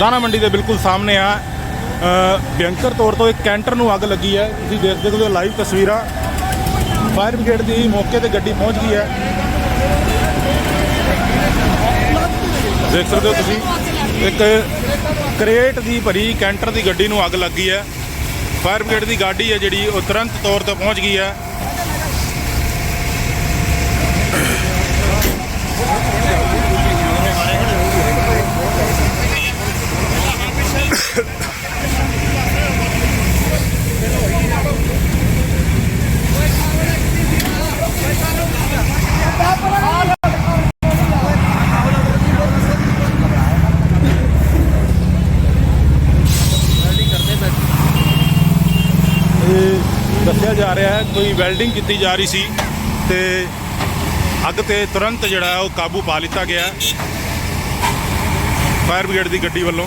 ਦਾਣਾ ਮੰਡੀ ਦੇ ਬਿਲਕੁਲ ਸਾਹਮਣੇ ਆ। ਅ, ਤੌਰ ਤੋਂ ਇੱਕ ਕੈਂਟਰ ਨੂੰ ਅੱਗ ਲੱਗੀ ਹੈ। ਤੁਸੀਂ ਦੇਖ ਸਕਦੇ ਹੋ ਲਾਈਵ ਤਸਵੀਰਾਂ। ਫਾਇਰ ਬ੍ਰਿਗੇਡ ਦੀ ਮੌਕੇ ਤੇ ਗੱਡੀ ਪਹੁੰਚ ਗਈ ਹੈ। ਦੇਖ ਸਕਦੇ ਹੋ ਤੁਸੀਂ ਇੱਕ ਕਰੇਟ ਦੀ ਭਰੀ ਕੈਂਟਰ ਦੀ ਗੱਡੀ ਨੂੰ ਅੱਗ ਲੱਗੀ ਹੈ। ਫਾਇਰ ਬ੍ਰਿਗੇਡ ਦੀ ਗਾਡੀ ਹੈ ਜਿਹੜੀ ਉਹ ਤੁਰੰਤ ਤੌਰ ਤੇ ਪਹੁੰਚ ਗਈ ਹੈ। ਦੱਸਿਆ ਜਾ ਰਿਹਾ ਹੈ, ਕੋਈ ਵੈਲਡਿੰਗ ਕੀਤੀ ਜਾ ਰਹੀ ਸੀ ਤੇ ਅੱਗ ਤੇ ਤੁਰੰਤ ਜਿਹੜਾ ਉਹ ਕਾਬੂ ਪਾ ਲਿੱਤਾ ਗਿਆ ਫਾਇਰ ਬ੍ਰਿਗੇਡ ਦੀ ਗੱਡੀ ਵੱਲੋਂ।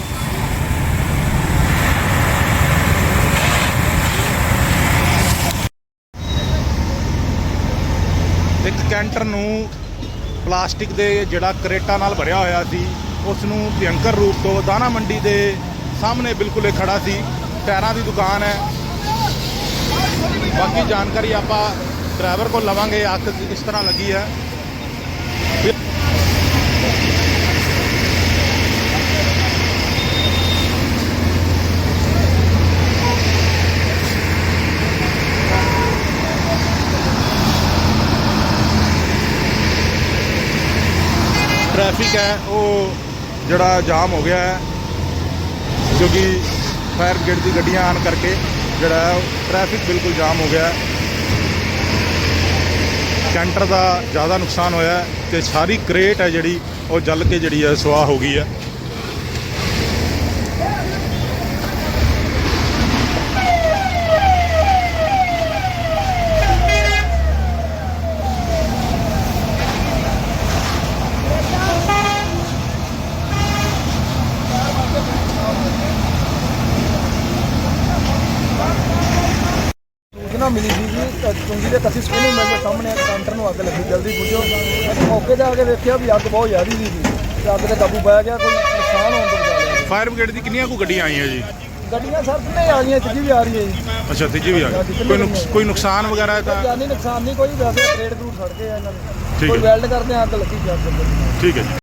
ਇੱਕ ਕੈਂਟਰ ਨੂੰ ਪਲਾਸਟਿਕ ਦੇ ਜਿਹੜਾ ਕਰੇਟਾਂ ਨਾਲ ਭਰਿਆ ਹੋਇਆ ਸੀ, ਉਸ ਨੂੰ ਭਿਅੰਕਰ ਰੂਪ ਤੋਂ ਦਾਣਾ ਮੰਡੀ ਦੇ ਸਾਹਮਣੇ ਬਿਲਕੁਲ ਇਹ ਖੜਾ ਸੀ। ਟਾਇਰਾਂ ਦੀ ਦੁਕਾਨ ਹੈ। ਬਾਕੀ ਜਾਣਕਾਰੀ ਆਪਾਂ ਡਰਾਈਵਰ ਕੋਲ ਲਵਾਂਗੇ, ਅੱਗ ਕਿਸ ਤਰ੍ਹਾਂ ਲੱਗੀ ਹੈ। ਟ੍ਰੈਫਿਕ ਹੈ, ਉਹ ਜਿਹੜਾ ਜਾਮ ਹੋ ਗਿਆ ਹੈ ਕਿਉਂਕਿ ਫਾਇਰ ਬ੍ਰਿਗੇਡ ਦੀ ਗੱਡੀਆਂ ਆਉਣ ਕਰਕੇ ਜਿਹੜਾ ਹੈ ਟ੍ਰੈਫਿਕ ਬਿਲਕੁਲ ਜਾਮ ਹੋ ਗਿਆ ਹੈ। ਕੈਂਟਰ ਦਾ ਜ਼ਿਆਦਾ ਨੁਕਸਾਨ ਹੋਇਆ ਹੈ ਤੇ ਸਾਰੀ ਕ੍ਰੇਟ ਹੈ ਜਿਹੜੀ, ਉਹ ਜਲ ਕੇ ਜਿਹੜੀ ਹੈ, ਸੁਆਹ ਹੋ ਗਈ ਹੈ। ਸੂਚਨਾ ਮਿਲੀ ਸੀ ਜੀ। ਚੁੰਗੀ ਦੇ ਕਸੀ ਸਕੂਲ ਮਿਲ ਸਾਹਮਣੇ ਕਾਊਂਟਰ ਨੂੰ ਅੱਗ ਲੱਗੀ। ਜਲਦੀ ਪੁੱਜੋ। ਅਸੀਂ ਮੌਕੇ ਤੇ ਆ ਕੇ ਵੇਖਿਆ ਵੀ ਅੱਗ ਬਹੁਤ ਜ਼ਿਆਦਾ ਸੀ ਜੀ। ਤੇ ਅੱਗ ਤੇ ਕਾਬੂ ਪੈ ਗਿਆ ਕੋਈ ਨੁਕਸਾਨ ਹੋਣ ਤੋਂ ਬਚਾ ਲਿਆ। ਫਾਇਰ ਬ੍ਰਿਗੇਡ ਦੀ ਕਿੰਨੀਆਂ ਕੁ ਗੱਡੀਆਂ ਆਈਆਂ ਜੀ? ਗੱਡੀਆਂ ਸਰ ਕਿੰਨੇ ਆ ਰਹੀਆਂ ਤੀਜੀ ਵੀ ਆ ਰਹੀ ਹੈ ਜੀ। ਅੱਛਾ ਤੀਜੀ ਵੀ ਆ ਗਈ ਕੋਈ ਕੋਈ ਨੁਕਸਾਨ ਵਗੈਰਾ ਤਾਂ ਜਾਨੀ ਨੁਕਸਾਨ ਨਹੀਂ ਕੋਈ ਵੈਸੇ ਰੇਡ ਰੂਟ ਸੜ ਗਏ ਆ ਇਹਨਾਂ ਠੀਕ ਕੋਈ। ਵੈਲਡ ਕਰਦੇ ਆ ਅੱਗ ਲੱਗੀ ਜਾ ਠੀਕ ਹੈ ਜੀ।